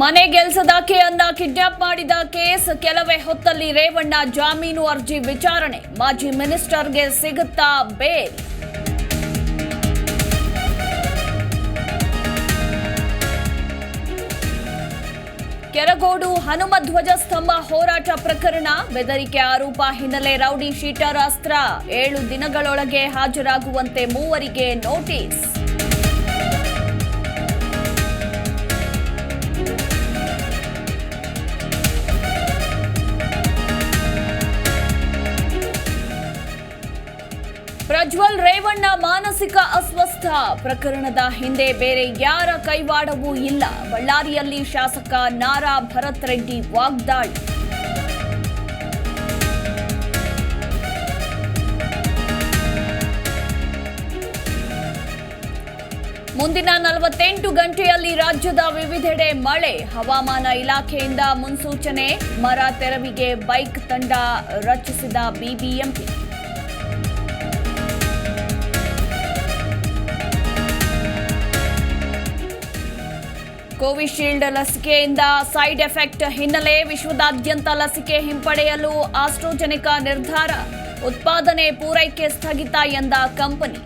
ಮನೆ ಗೆಲ್ಸದಾಕೆಯನ್ನ ಕಿಡ್ನಾಪ್ ಮಾಡಿದ ಕೇಸ್. ಕೆಲವೇ ಹೊತ್ತಲ್ಲಿ ರೇವಣ್ಣ ಜಾಮೀನು ಅರ್ಜಿ ವಿಚಾರಣೆ. ಮಾಜಿ ಮಿನಿಸ್ಟರ್ಗೆ ಸಿಗುತ್ತಾ ಬೇಲ್? ಕೆರಗೋಡು ಹನುಮ ಧ್ವಜ ಸ್ತಂಭ ಹೋರಾಟ ಪ್ರಕರಣ. ಬೆದರಿಕೆ ಆರೋಪ ಹಿನ್ನೆಲೆ ರೌಡಿ ಶೀಟರ್ ಅಸ್ತ್ರ ಏಳು ದಿನಗಳೊಳಗೆ ಹಾಜರಾಗುವಂತೆ ಮೂವರಿಗೆ ನೋಟಿಸ್. ಪ್ರಜ್ವಲ್ ರೇವಣ್ಣ ಮಾನಸಿಕ ಅಸ್ವಸ್ಥ. ಪ್ರಕರಣದ ಹಿಂದೆ ಬೇರೆ ಯಾರ ಕೈವಾಡವೂ ಇಲ್ಲ. ಬಳ್ಳಾರಿಯಲ್ಲಿ ಶಾಸಕ ನಾರಾ ಭರತ್ ರೆಡ್ಡಿ ವಾಗ್ದಾಳಿ. ಮುಂದಿನ ನಲವತ್ತೆಂಟು ಗಂಟೆಯಲ್ಲಿ ರಾಜ್ಯದ ವಿವಿಧೆಡೆ ಮಳೆ. ಹವಾಮಾನ ಇಲಾಖೆಯಿಂದ ಮುನ್ಸೂಚನೆ. ಮರ ತೆರವಿಗೆ ಬೈಕ್ ತಂಡ ರಚಿಸಿದ ಬಿಬಿಎಂಪಿ. ಕೋವಿಶೀಲ್ಡ್ ಲಸಿಕೆಯಿಂದ ಸೈಡ್ ಎಫೆಕ್ಟ್ ಹಿನ್ನೆಲೆ ವಿಶ್ವದಾದ್ಯಂತ ಲಸಿಕೆ ಹಿಂಪಡೆಯಲು ಆಸ್ಟ್ರೋಜೆನಿಕಾ ನಿರ್ಧಾರ, ಉತ್ಪಾದನೆ ಪೂರೈಕೆ ಸ್ಥಗಿತ ಎಂದ ಕಂಪನಿ.